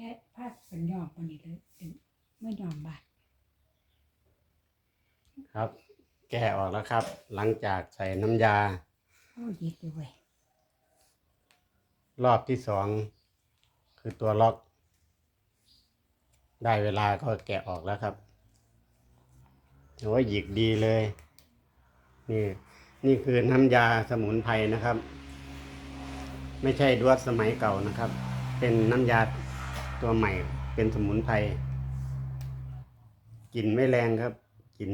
ค่พาดเป็นยอมปานนี้เลยถึงเมื่อยอมบาดครับ แกะออกแล้วครับ หลังจากใส่น้ำยา โอ้ยิกเลยเว้ยรอบที่สองคือตัวล็อก ได้เวลาก็แกะออกแล้วครับโอ้ยหยิกดีเลย นี่ นี่คือน้ำยาสมุนไพรนะครับ ไม่ใช่ดวดสมัยเก่านะครับ เป็นน้ำยา ตัวใหม่เป็นสมุนไพรกลิ่นไม่แรงครับกลิ่น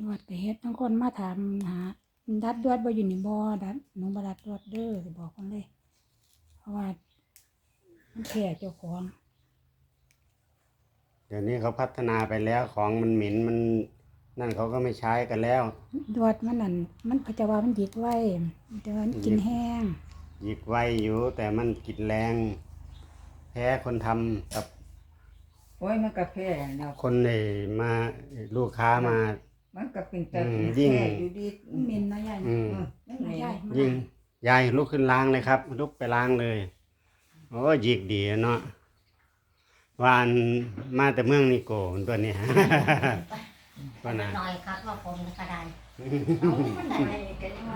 นวดแต่เฮ็ดทั้งคนมาถามหาดัดดวดบ่อยู่นี่บ่ดัดหนูบ่ดัดดวดเด้อสิบอกคนเลย เพราะว่ามันแค่เจ้าของ เดี๋ยวนี้เขาพัฒนาไปแล้วของมันเหม็นมัน นั่นเขาก็ไม่ใช้กันแล้ว ดวดมันนั่นมันเขาจะว่ามันยิกไว้แต่ว่ามันกินแห้งหยิกไวอยู่แต่มันกลินแรง แพ้คนทำกับโอ้ยมันก็แพ้เนาะคนในมาลูกค้ามา มันก็เป็นแต่อืมยิ่งแพ้อยู่ดีมันเหม็นนะยายอืมมันนะเหม็นยายมายิ่งยายลุกขึ้นล้างเลยครับ ลุกไปล้างเลยโอ้หยิกดีเนาะวาอันมาแต่เมืองนิโกนตัวนี้ ก็นะหน่อยครับว่าผมกระไดเอามันได้กันยังไง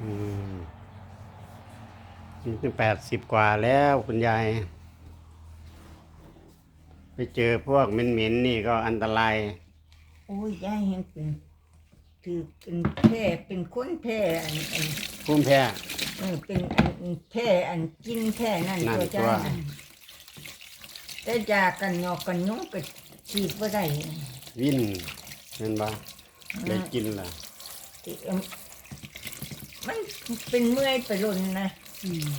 อืมนี่แปดสิบกว่าแล้วคุณยาย ไปเจอพวกเหม็นๆนี่ก็อันตราย โอ้ยยายยังเป็นถือเป็นแพ้เป็นคนแพ้อันอัน ภูมิแพ้ เออเป็นอันแพ้อันกินแพ้นั่นนั่นตัวจ้าตัว แต่ยากันยอกกันยุงก็ฉีดบ่ได้วินเห็นบ่ได้กินล่ะที่เอิ่มมันเป็นเมื่อยไปหล่นนะ อืม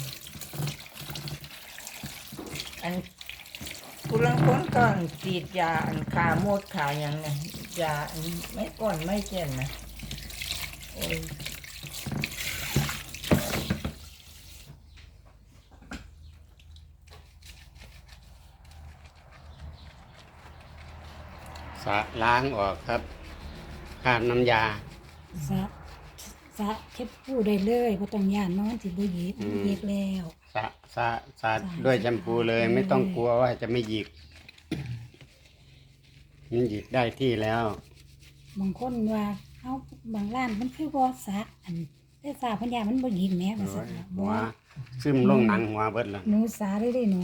อันผู้ลังคนก็ฉีดยาอันขาโมดขาอย่างนะยาอันไม่ก่อนไม่เจ็นนะโอ้ย สะล้างออกครับคราบน้ำยา สะสะเช็ดผู้ได้เลยบ่ต้องย่านเนาะมันสิบ่ยิกอืมยิกแล้วสะสะสะด้วยแชมพูเลยไม่ต้องกลัวว่าจะไม่หยิก มันหยิกได้ที่แล้ว บางคนว่าเอ้าบางร้านมันคือบ่สะอันแต่สาเพันยามันบ่ยิกแหมว่าซั่นน่ะหับ่วซึมลงหนังหัวเบิดแล้วหนูสาได้ได้หนู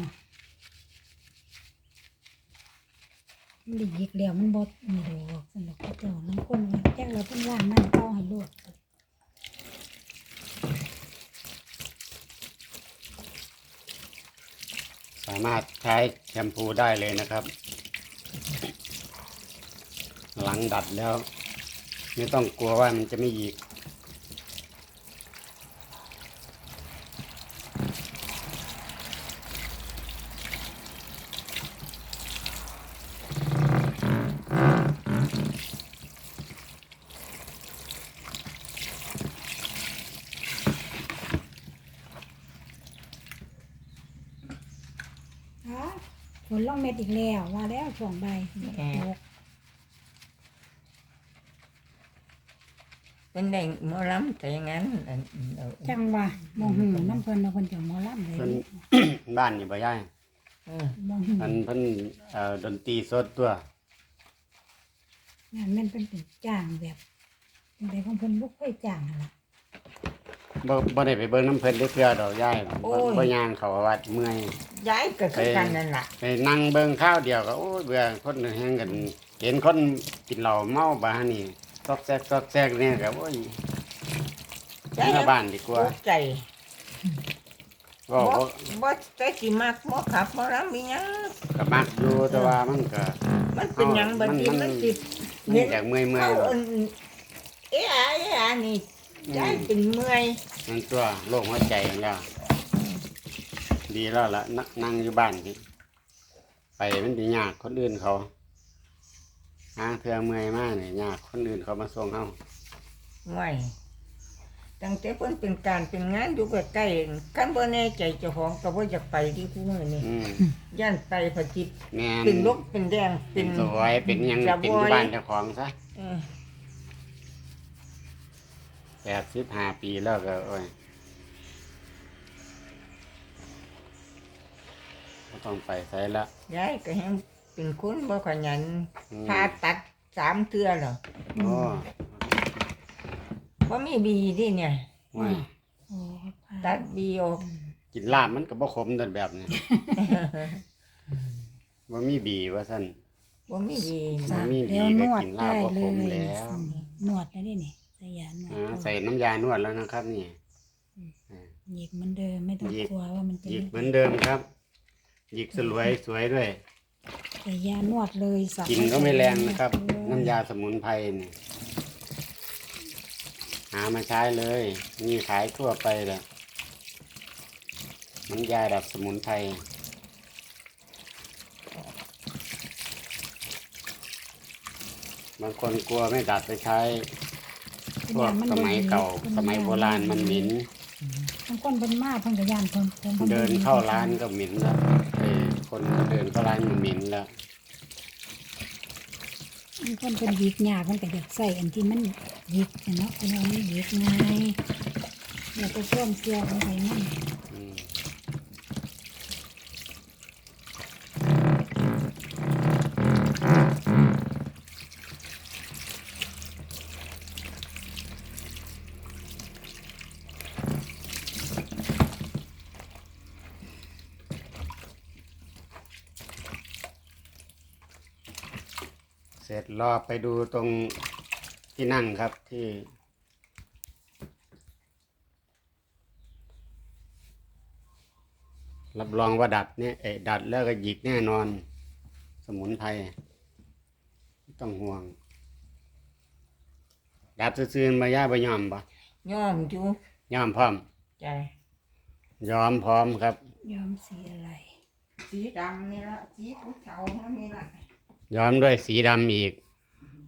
มันได้ยิกแล้วมันบ่มีดอกสำหรับเขาเจ้าบางคนแจ้งเราเพิ่นล้างน้ำเต้าให้ลูกสามารถใช้แชมพูได้เลยนะครับ หลังดัดแล้ว ไม่ต้องกลัวว่ามันจะไม่หยิก ฮะ ฝนลงเม็ดอีกแล้วว่าแล้วช่วงใบายตกเป็นแดงหมอลำแต่อย่างนั้นอันเอาจังว่าบ่ฮู้น้ำเพิ่นเอาเพิ่นจะหมอลำเลยเพิ่นบ้านอยู่บ่ย่ายเออบ่ฮู้อันเพิ่นเอ่อดนตรีสดตัว งานมันเป็นเป็นจ้างแบบจังไดของเพิ่นบ่ค่อยจ้างหั่นล่ะ บ่บ่ได้ไปเบิ่งน้ำเพิ่นได้เทื่อดอกย่ายบ่บ่ย่างเขาวัดเมื่อยย้ายก็คือกันนั่นล่ะไปนั่งเบิ่งข้าวเดียวก็โอ้ยเบื่อคนแฮงกันเห็นคนกินเหล้าเมาบ้านี่ซอกแซกซอกแซกเนี่ยก็โอ้ยย้ายหน้าบ้านดีกว่าตกใจก็บ่บ่บ่แต่สิมักบ่ขับบ่ลำมีหยังก็มักอยู่แต่ว่ามันก็ มันเป็นหยังบัดนี้มันมันสิ มันอยากเมื่อยเมื่อเขายอันเอ้อาเอ้อานี่ ย้ายเป็นเมื่อยมันตัวโรคหัวใจแล้ว ดีแล้วล่ะนนั่งอยู่บ้านนี่ไปมันสิยากคนอื่นเขาหาเทื่อเมื่อยมากนี่ยากคนอื่นเขามาส่งเฮาห่วยตั้งแต่เพิ่นเป็นการเป็นงานอยู่ใกล้ๆคันบ่แน่ใจเจ้าของก็บ่อยากไปที่คู่มื้อนี้อืมย่านไปผจิตแม่นเป็นลกเป็นแดงเป็เป็นนสวยเป็นหยังจะเป็นบอยบ้านเจ้าของซะ เออ แปดสิบห้าปีแล้วก็โอ้ยก็ต้องไปใส่ละ ยายก็ยังเป็นคนบ่ขยันอืม ผ่าตัดสามเทื่อแล้วโอ้บ่มีบีดิเนี่ยว่าโอ้ตัดบีออกกินลาบมันก็บ่ขมเดินแบบนี้ บ่มีบีว่าซั่นบ่มีบีสามีเดี๋ยดีวก็นวดกินลาได้บบ่เลขมยแล้ว นวดได้ดินี่ใส่ ยานวดอ่าใส่น้ำยานวดแล้วนะครับ นี่หยิกเหมันเดิมไม่ต้องหยิกกลัวว่ามันจะหยิกเหมือนเดิมครับหยิกสลวยสวยด้วยใส่ยานวดเลยสับกลินก็ไม่แรงนะครับเลยน้ำยาสมุนไพรนี่หามาใช้เลย มีขายทั่วไปเลยน้ำยาดับสมุนไพรบางคนกลัวไม่ดัดไปใช้ พวกสมัยเก่าสมัยโบราณมันเหม็นบางคนเป็นมาเพิ่นก็ย่านเพิ่นพิ่พิ่เดินเข้าร้านก็เหม็นแล้วเออคนก็เดินเข้าร้านมันเหม็นแล้วบางคนเป็นหยิกยากเพิ่นก็อยากใส่อันที่มันหยิกน่ะเนาะเพราะว่ามันหยิกง่ายอยากไปช่วงเสียของไปมัน ร็จรอไปดูตรงที่นั่งครับที่ รับรองว่าดัดเนี่ยเอยดัดแล้วก็หยิกแน่นอน สมุนไพรไม่ต้องห่วง ดัดซื่อๆมาย่าไปยอมปะย่อมอยู่ยอมพร้อมใจยอมพร้อมครับ ยอมสีอะไร สีดำนี่ละสีผู้เฒ่านี่ละ ย้อมด้วยสีดำอีก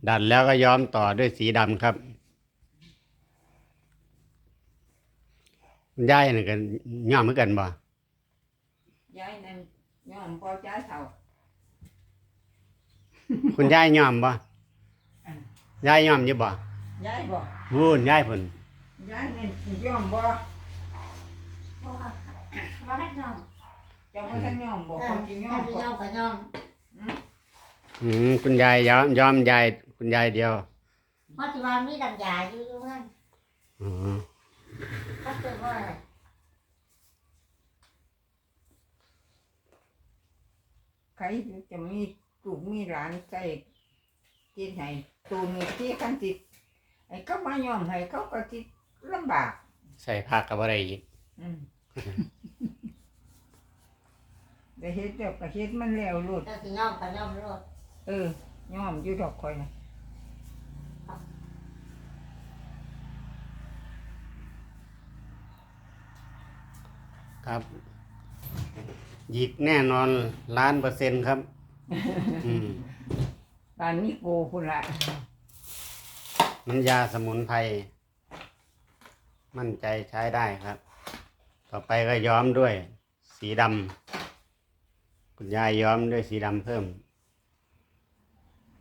ดัดแล้วก็ย้อมต่อด้วยสีดำครับคุณย่ายนี่กันย้อมเหมือนกันบ่ยายนั่นย่อมบ่จ้าเฒ่าคุณย่ายย้อมบ่ย่ายย้อมอยู่บ่ยายบ่วูนย่ายพุ่นยายนั่นย่อมบ่ว่าให้น้องเจะบ่ทันย่อมบ่คนสิย่อมให้บ่น้องกับน้องอืมคุณยายย้อมย้อมยาย คุณยายเดียวเพราะที่ว่ามีดำยาอยู่ตรงนั้นอ๋อก็คือว่าใครจะมีลูกมีหลานใส่กินให้ตูนี่ที่คันติไอ้เขามาย่อมให้เขาก็สิลำบาก ใส่ผักกับอะไรอีกอืมได้เฮ็ดแล้วก็เฮ็ดมันแล้วโลดก็คือน้องกับน้องรถเออย่อมอยู่ดอกคอยนะ ครับ หยิกแน่นอนล้านเปอร์เซ็นต์ครับ อืมปานนี้โกพุ่นละน้ำยาสมุนไพรมั่นใจใช้ได้ครับ ต่อไปก็ย้อมด้วย สีดำคุณยายย้อมด้วยสีดำเพิ่ม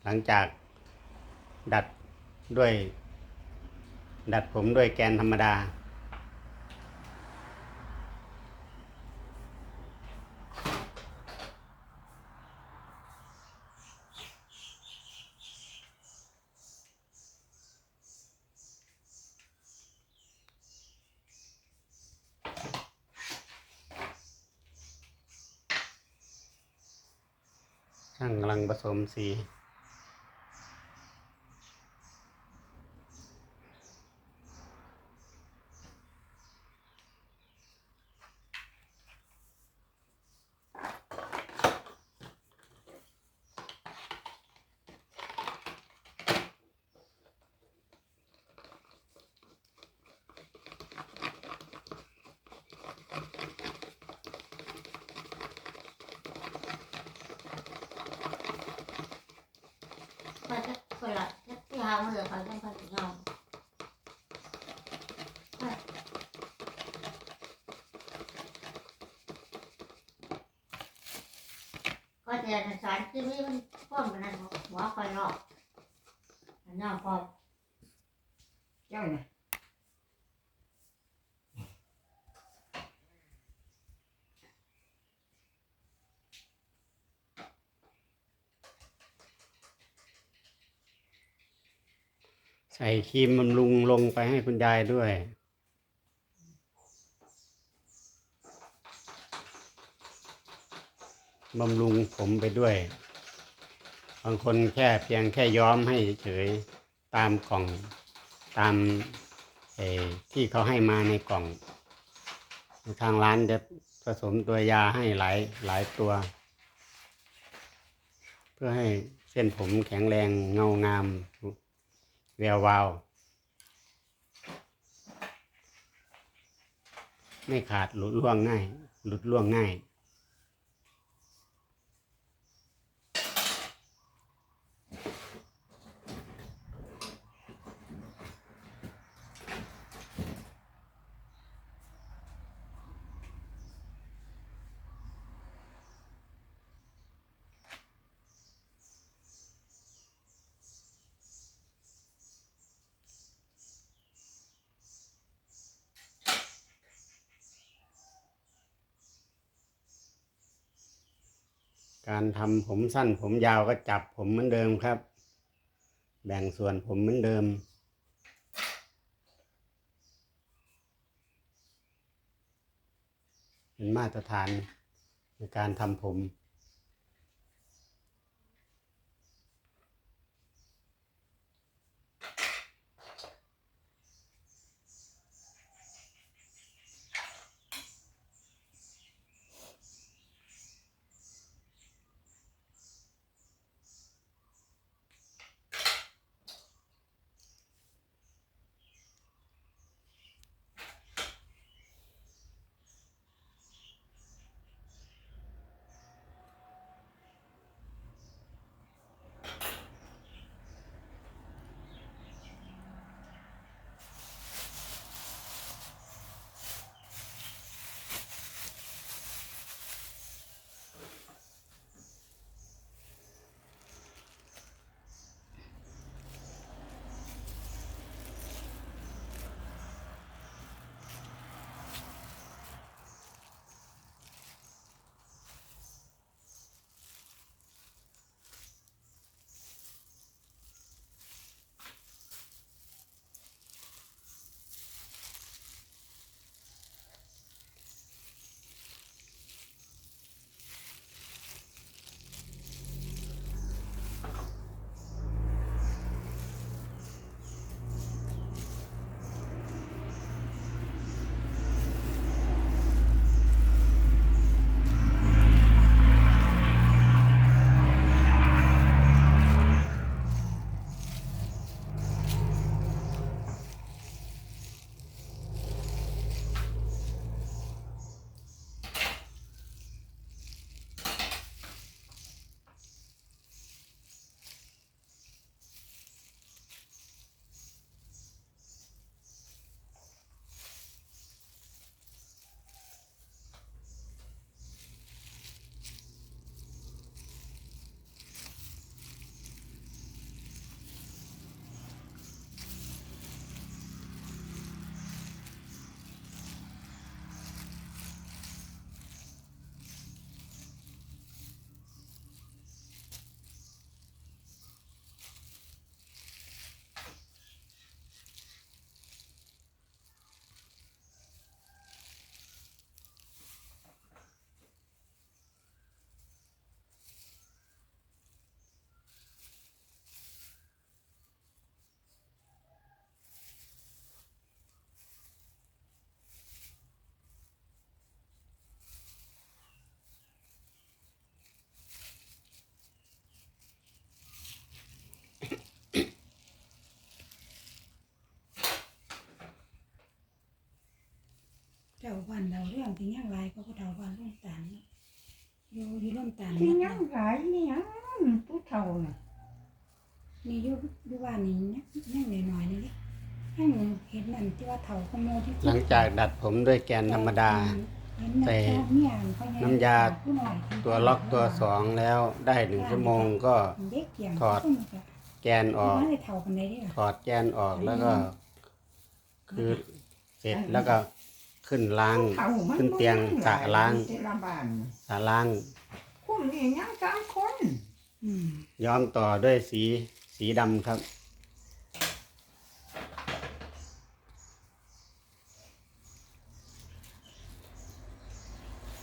หลังจากดัดด้วย ดัดผมด้วยแกนธรรมดา ช่างกำลังผสมสีามือคอยต้คอยถึงเอาก็เจอสารที่ไม่มันพ่วมันนั่นหัวคอยรอบมันยอมพอเจ้าเนี่ย ใส่ครีมบำรุงลงไปให้คุณยายด้วย บำรุงผมไปด้วย บางคนแค่เพียงแค่ย้อมให้เฉยตามกล่องตามเออที่เขาให้มาในกล่อง ทางร้านจะผสมตัวยาให้หลายหลายตัว เพื่อให้เส้นผมแข็งแรงเงางาม แวววาว ไม่ขาดหลุดล่วงง่าย หลุดล่วงง่าย การทำผมสั้นผมยาวก็จับผมเหมือนเดิมครับ แบ่งส่วนผมเหมือนเดิม เป็นมาตรฐานในการทำผม เจ้าบ้านเราเรื่องที่ยังหลายก็ผู้เฒ่าบ้านร่มตาลเนาะอยู่ที่ร่มตาลที่เนาะยังหลายนี่ยังผู้เฒ่าน่ะนี่อยู่อยู่บ้านนี่ยังยังหน่อยๆนี่เด้ยังเห็นนั่นที่ว่าเฒ่าขโมยที่หลังจากดัดผมด้วยแกนธรรมดาดเห็นใส่เนี่ยพ่อใหญ่น้ำยาผู้น้อยที่ตัวล็อกตัวสองแล้วได้หนึ่งชั่วโมงก็เด็กเกี่ยงถอดแกนออกไม่ได้เท่ากันเลยเด้อถอดแกนออกแล้วก็ คือเสร็จแล้วก็ ขึ้นล้างเขามันขึ้นเตียงบ่สระล้างแต่ละบ้านสาล้าง คุณนี่ยังสามคนอืมย้อมต่อด้วยสีสีดำครับ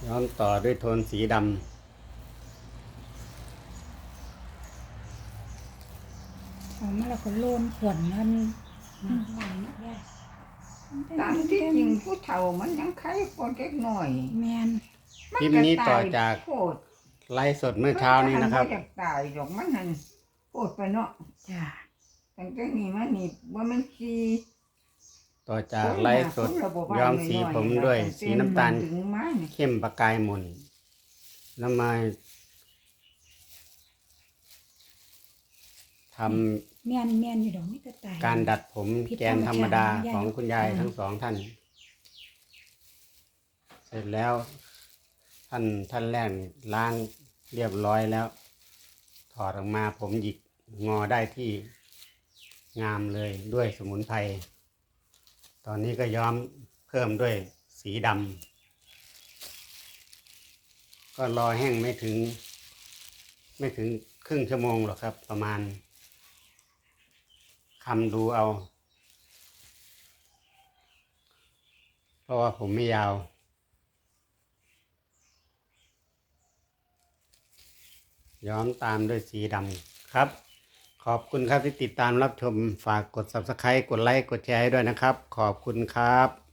ย้อมต่อด้วยโทนสีดเอามาแล้วก็โลนขวนนั่นน้ำลายนักได้ ตามที่จริงผู้เฒ่ามันยังไข้กว่าเด็กหน่อยแมนำคลิปนี้ต่อจาก โคตรไลฟ์สดเมื่อเช้านี้นะครับ มัอยากตายดอกมันหันโคตรไปเนาะจ้าตั้งแต่นี้มานี่ว่ามันสีต่อจากไลฟ์สดย้อมสีผมด้วย สีน้ำตาล ถึงมานี่เข้มประกายหม่นแล้วมาท แมนแมนอยู่ดอกนี่ก็ตายำการดัดผมผิดแกนธรรมดาธรรมชาติของคุณยายอืมทั้งสองท่าน เสร็จแล้ว ท่านท่านแรกนี่ล้างเรียบร้อยแล้ว ถอดออกมาผมหยิกงอได้ที่งามเลยด้วยสมุนไพรตอนนี้ก็ย้อมเพิ่มด้วยสีดำก็รอแห้งไม่ถึง ไม่ถึงครึ่งชั่วโมงหรอกครับ ประมาณ ทำดูเอา เพราะว่าผมไม่ยาว ย้อมตามด้วยสีดำครับ ขอบคุณครับที่ติดตามรับชม ฝากกด subscribe กดไลค์ กดแชร์ให้ด้วยนะครับ ขอบคุณครับ